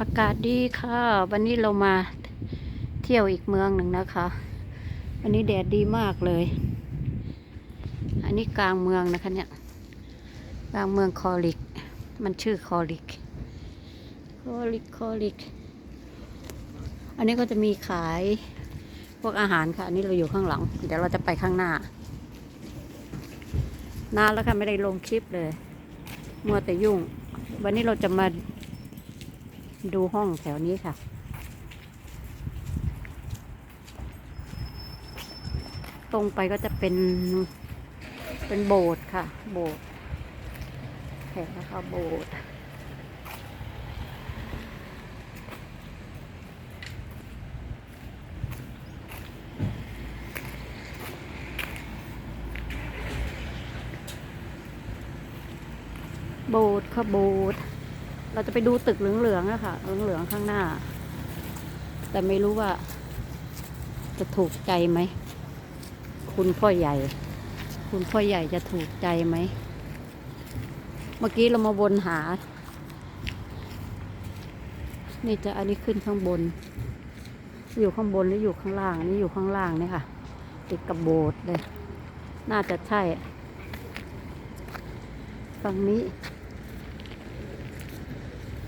อากาศดีค่ะ วันนี้เรามาเที่ยวอีกเมืองหนึ่งนะคะ วันนี้แดดดีมากเลย อันนี้กลางเมืองนะคะเนี่ย กลางเมืองคอลิก มันชื่อคอลิก คอลิก คอลิก อันนี้ก็จะมีขายพวกอาหารค่ะ อันนี้เราอยู่ข้างหลัง เดี๋ยวเราจะไปข้างหน้า นานแล้วค่ะไม่ได้ลงคลิปเลย มัวแต่ยุ่ง วันนี้เราจะมา ดูห้องแถวนี้ค่ะ ตรงไปก็จะเป็น เป็นโบสถ์ค่ะ โบสถ์เห็นนะคะโบสถ์โบสถ์ค่ะโบสถ์ เราจะไปดูตึกเหลืองๆอะค่ะเหลืองๆข้างหน้า แต่ไม่รู้ว่า จะถูกใจไหม คุณพ่อใหญ่ คุณพ่อใหญ่จะถูกใจไหม เมื่อกี้เรามาวนหา นี่จะอันนี้ขึ้นข้างบน อยู่ข้างบนหรืออยู่ข้างล่าง อันนี้อยู่ข้างล่างเนี่ยค่ะ ติดกับโบสถ์เลย น่าจะใช่ฝั่งนี้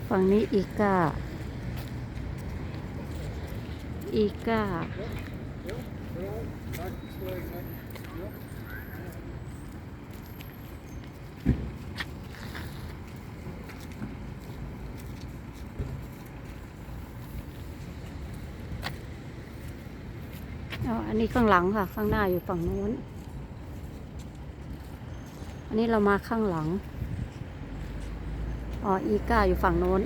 ฝั่งนี้อีกา อีกาเออันนี้ข้างหลังค่ะ ข้างหน้าอยู่ฝั่งนู้น อันนี้เรามาข้างหลัง อ๋อ อีก้าอยู่ฝั่งโน้น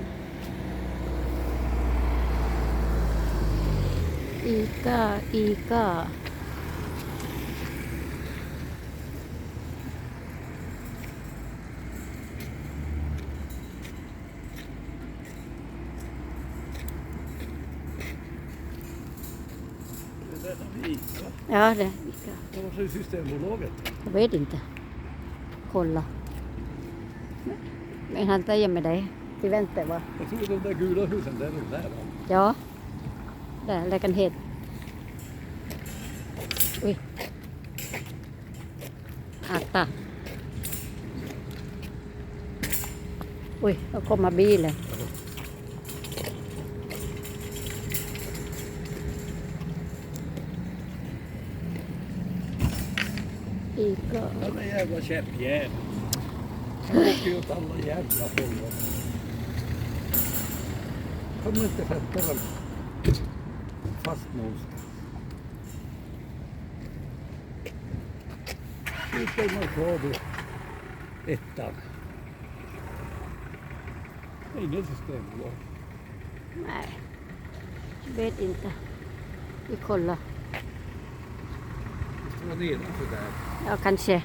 อีก้า อีก้า Det där har vi Ica. Ja, det är Ica. Varför är Systembolaget? Jag vet inte. Kolla. Men han säger med dig. Vi väntar va? Jag tror de där gula husen där är där. va? Ja. Där, lägenhet. Oj. Akta. Oj, då kommer bilen. Ica. Den där jävla käppjäveln. Han åker åt alla jävla håll. Kommer inte sätta väl fast någonstans. Nu ska man ta då ettan. Det är Ingen systembolag. Nej. Vet inte. Vi kollar. Det ska vara nedanför där. Ja, kanske.